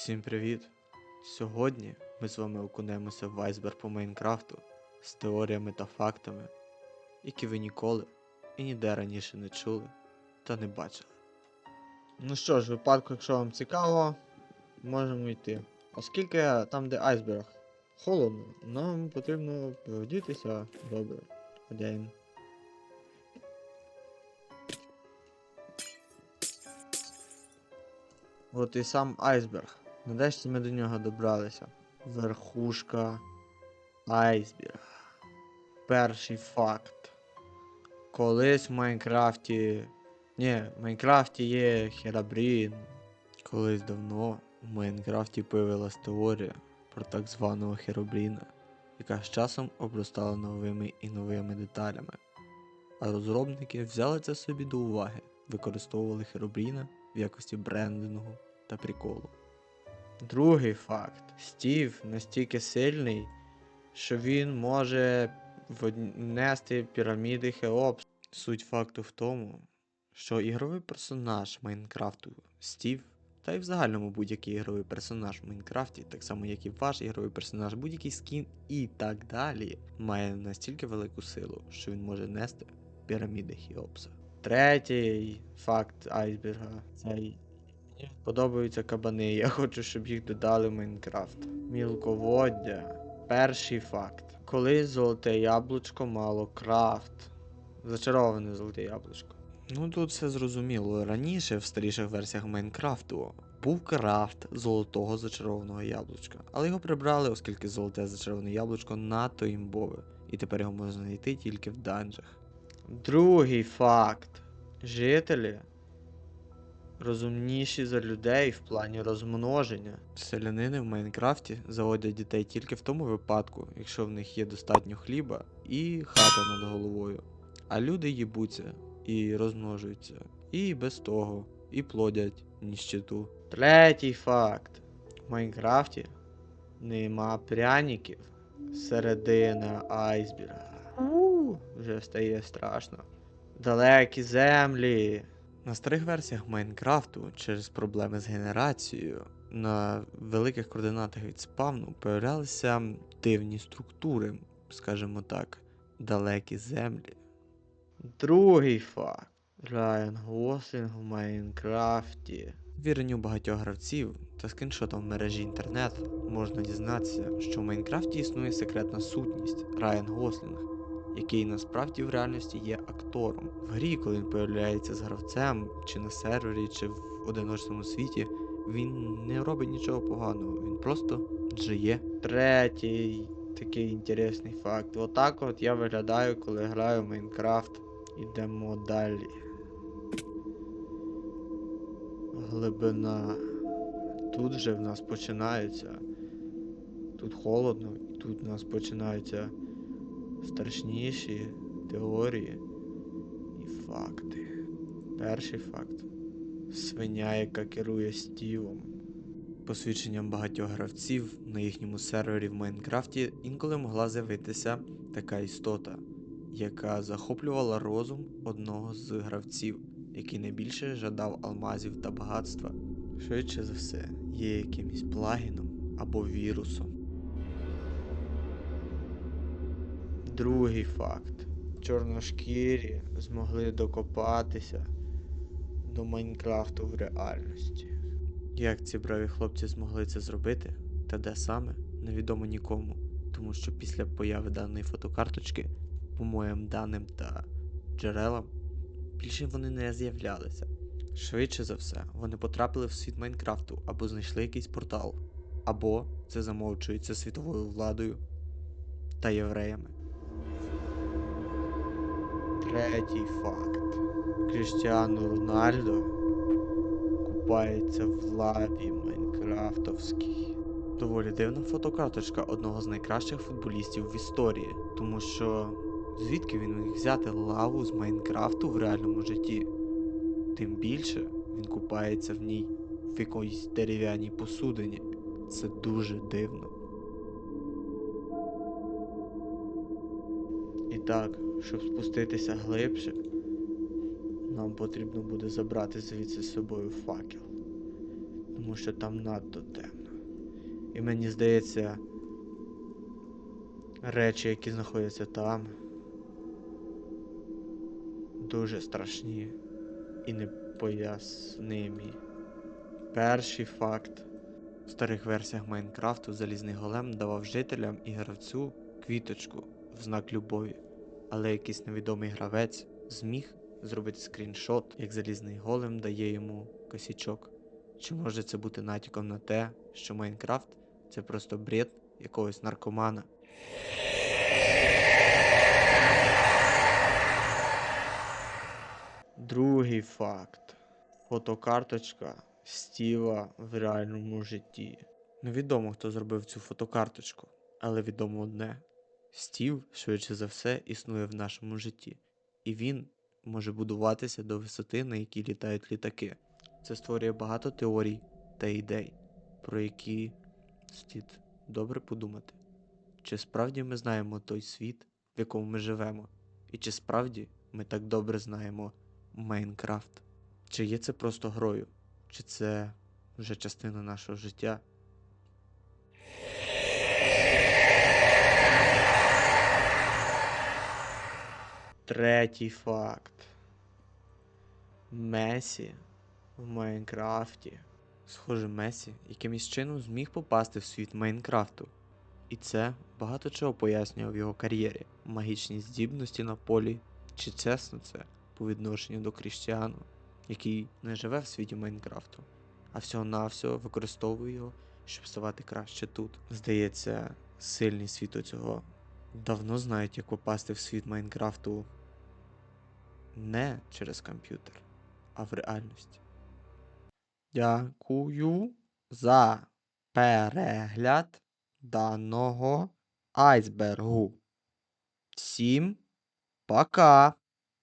Всім привіт! Сьогодні ми з вами окунемося в айсберг по Майнкрафту з теоріями та фактами, які ви ніколи і ніде раніше не чули та не бачили. Ну що ж, випадку, якщо вам цікаво, можемо йти. Оскільки там, де айсберг, холодно, нам потрібно вдітися добре. Ходяємо. От і сам айсберг. Нарешті ми до нього добралися. Верхушка айсберга. Перший факт. Колись в Майнкрафті. Ні, в Майнкрафті є Херабрін. Колись давно в Майнкрафті появилась теорія про так званого Херобріна, яка з часом обростала новими і новими деталями. А розробники взяли це собі до уваги, використовували Херобріна в якості брендингу та приколу. Другий факт: Стів настільки сильний, що він може внести піраміди Хеопс. Суть факту в тому, що ігровий персонаж Майнкрафту Стів, та й в загальному будь-який ігровий персонаж в Майнкрафті, так само як і ваш ігровий персонаж, будь-який скін і так далі, має настільки велику силу, що він може нести піраміди Хеопса. Третій факт айсберга. Цей Мені подобаються кабани. Я хочу, щоб їх додали в Майнкрафт. Мілководдя. Перший факт. Колись золоте яблучко мало крафт. Зачароване золоте яблучко. Ну тут все зрозуміло. Раніше в старіших версіях Майнкрафту був крафт золотого зачарованого яблучка. Але його прибрали, оскільки золоте зачароване яблучко надто імбове. І тепер його можна знайти тільки в данжах. Другий факт. Жителі розумніші за людей в плані розмноження. Селянини в Майнкрафті заводять дітей тільки в тому випадку, якщо в них є достатньо хліба і хата над головою. А люди їбуться і розмножуються. І без того, і плодять ніщиту. Третій факт. В Майнкрафті нема пряників. Середина айсберга. Вже стає страшно. Далекі землі. На старих версіях Майнкрафту через проблеми з генерацією на великих координатах від спавну появлялися дивні структури, скажімо так, далекі землі. Другий факт. Райан Гослінг в Майнкрафті. Віренню багатьох гравців та скріншотом в мережі інтернет можна дізнатися, що в Майнкрафті існує секретна сутність Райан Гослінг, який насправді в реальності є актором. В грі, коли він появляється з гравцем, чи на сервері, чи в одиночному світі, він не робить нічого поганого, він просто джиє. Третій такий інтересний факт. Отак от я виглядаю, коли граю в Майнкрафт. Ідемо далі. Глибина. Тут же в нас починається. Тут холодно, і тут в нас починаються страшніші теорії і факти. Перший факт. Свиня, яка керує Стівом. Посвідченням багатьох гравців на їхньому сервері в Майнкрафті інколи могла з'явитися така істота, яка захоплювала розум одного з гравців, який найбільше жадав алмазів та багатства. Швидше за все, є якимось плагіном або вірусом. Другий факт. Чорношкірі змогли докопатися до Майнкрафту в реальності. Як ці браві хлопці змогли це зробити, та де саме, невідомо нікому, тому що після появи даної фотокарточки, по моїм даним та джерелам, більше вони не з'являлися. Швидше за все, вони потрапили в світ Майнкрафту або знайшли якийсь портал, або це замовчується світовою владою та євреями. Третій факт. Кріштіану Рональдо купається в лаві Майнкрафтовській. Доволі дивна фотокарточка одного з найкращих футболістів в історії, тому що звідки він міг взяти лаву з Майнкрафту в реальному житті? Тим більше він купається в ній в якоїсь дерев'яній посудині. Це дуже дивно. І так, щоб спуститися глибше, нам потрібно буде забрати звідси з собою факел. Тому що там надто темно. І мені здається, речі, які знаходяться там, дуже страшні і непояснимі. Перший факт. В старих версіях Майнкрафту залізний голем давав жителям і гравцю квіточку в знак любові, але якийсь невідомий гравець зміг зробити скріншот, як залізний голем дає йому косячок. Чи може це бути натяком на те, що Майнкрафт це просто бред якогось наркомана? Другий факт. Фотокарточка Стіва в реальному житті. Невідомо, хто зробив цю фотокарточку, але відомо одне: Стів, швидше за все, існує в нашому житті, і він може будуватися до висоти, на якій літають літаки. Це створює багато теорій та ідей, про які слід добре подумати. Чи справді ми знаємо той світ, в якому ми живемо, і чи справді ми так добре знаємо Майнкрафт? Чи є це просто грою, чи це вже частина нашого життя? Третій факт. Месі в Майнкрафті. Схоже, Месі якимось чином зміг попасти в світ Майнкрафту. І це багато чого пояснює в його кар'єрі. Магічні здібності на полі. Чи чесно це по відношенню до Кріштіану, який не живе в світі Майнкрафту, а всього-навсього використовує його, щоб ставати краще тут. Здається, сильні світу цього давно знають, як попасти в світ Майнкрафту не через комп'ютер, а в реальності. Дякую за перегляд даного айсбергу. Всім пока!